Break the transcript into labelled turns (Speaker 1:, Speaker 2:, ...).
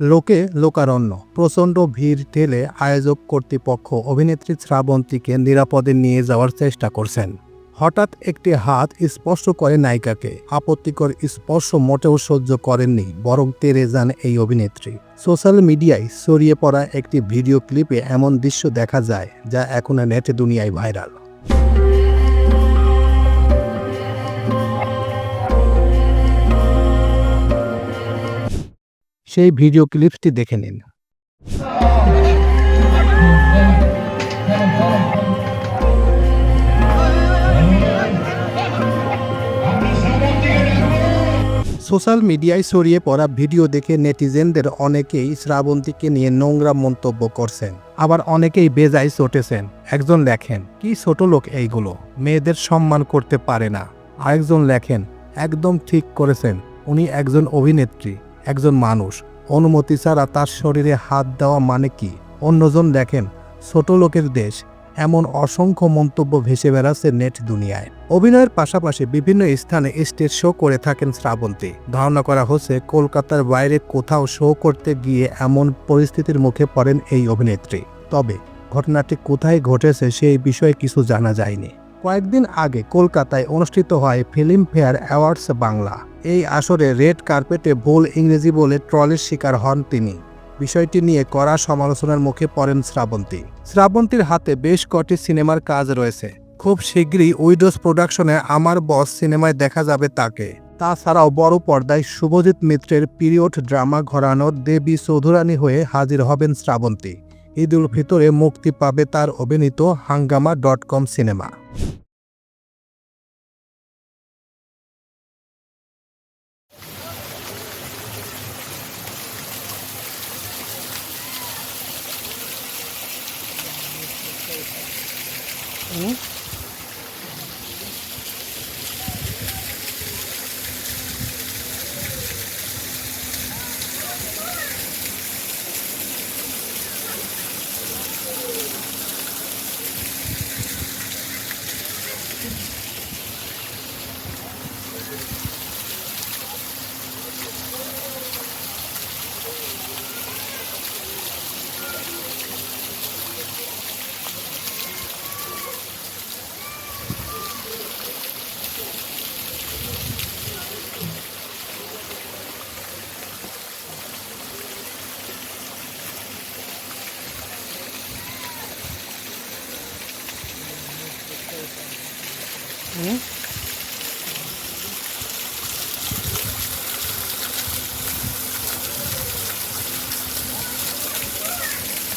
Speaker 1: লোকে লোকারণ্য, প্রচণ্ড ভিড় ঠেলে আয়োজক কর্তৃপক্ষ অভিনেত্রী শ্রাবন্তীকে নিরাপদে নিয়ে যাওয়ার চেষ্টা করছেন। হঠাৎ একটি হাত স্পর্শ করে নায়িকাকে। আপত্তিকর স্পর্শ মোটেও সহ্য করেননি, বরং তেরে যান এই অভিনেত্রী। সোশ্যাল মিডিয়ায় ছড়িয়ে পড়া একটি ভিডিও ক্লিপে এমন দৃশ্য দেখা যায়, যা এখন নেটে দুনিয়ায় ভাইরাল। সেই ভিডিও ক্লিপসটি দেখে নিন। সোশ্যাল মিডিয়ায় ছড়িয়ে পড়া ভিডিও দেখে নেটিজেনদের অনেকেই শ্রাবন্তীকে নিয়ে নোংরা মন্তব্য করছেন। আবার অনেকেই বেজায় চটেছেন। একজন লেখেন, কি ছোট লোক এইগুলো, মেয়েদের সম্মান করতে পারে না। আরেকজন লেখেন, একদম ঠিক করেছেন। উনি একজন অভিনেত্রী। একজন মানুষ। অনুমতি ছাড়া তার শরীরে হাত দেওয়া মানে কি? অন্যজন দেখেন, ছোট লোকের দেশ। এমন অসংখ্য মন্তব্য ভেসে বেড়াচ্ছে নেট দুনিয়ায়। অভিনয়ের পাশাপাশি বিভিন্ন স্থানে স্টেজ শো করে থাকেন শ্রাবন্তী। ধারণা করা হচ্ছে, কলকাতার বাইরে কোথাও শো করতে গিয়ে এমন পরিস্থিতির মুখে পড়েন এই অভিনেত্রী। তবে, ঘটনাটি কোথায় ঘটেছে সেই বিষয়ে কিছু জানা যায়নি। কয়েকদিন আগে কলকাতায় অনুষ্ঠিত হয় ফিল্ম ফেয়ার অ্যাওয়ার্ডস বাংলা। এই আসরে রেড কার্পেটে ভুল ইংরেজি বলে ট্রলের শিকার হন তিনি। বিষয়টি নিয়ে কড়া সমালোচনার মুখে পড়েন শ্রাবন্তী। শ্রাবন্তীর হাতে বেশ কটি সিনেমার কাজ রয়েছে। খুব শীঘ্রই উইডোজ প্রোডাকশনে আমার বস সিনেমায় দেখা যাবে তাকে। তাছাড়াও বড় পর্দায় শুভজিৎ মিত্রের পিরিয়ড ড্রামা ঘরানোর দেবী চৌধুরানী হয়ে হাজির হবেন শ্রাবন্তী। ঈদ উল ফিতরে মুক্তি পাবে তার অভিনীত হাঙ্গামা ডট কম সিনেমা। 네.